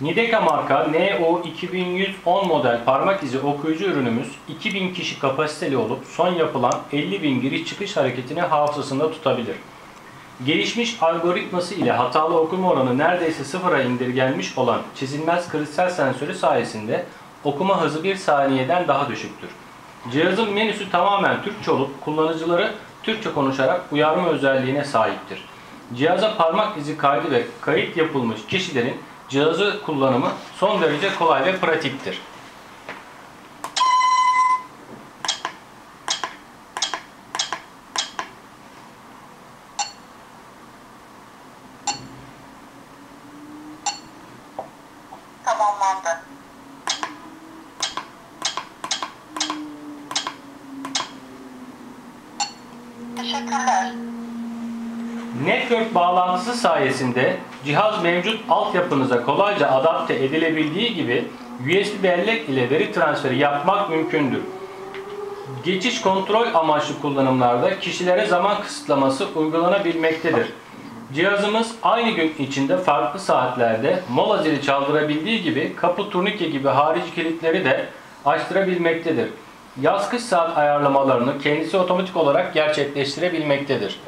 Nideka marka NO 2110 model parmak izi okuyucu ürünümüz 2000 kişi kapasiteli olup son yapılan 50.000 giriş çıkış hareketini hafızasında tutabilir. Gelişmiş algoritması ile hatalı okuma oranı neredeyse sıfıra indirgenmiş olan çizilmez kristal sensörü sayesinde okuma hızı 1 saniyeden daha düşüktür. Cihazın menüsü tamamen Türkçe olup kullanıcıları Türkçe konuşarak uyarma özelliğine sahiptir. Cihaza parmak izi kaydı ve kayıt yapılmış kişilerin cihazı kullanımı son derece kolay ve pratiktir. Teşekkürler. Network bağlantısı sayesinde cihaz mevcut altyapınıza kolayca adapte edilebildiği gibi USB bellek ile veri transferi yapmak mümkündür. Geçiş kontrol amaçlı kullanımlarda kişilere zaman kısıtlaması uygulanabilmektedir. Cihazımız aynı gün içinde farklı saatlerde mola zili çaldırabildiği gibi kapı turnike gibi harici kilitleri de açtırabilmektedir. Yaz kış saat ayarlamalarını kendisi otomatik olarak gerçekleştirebilmektedir.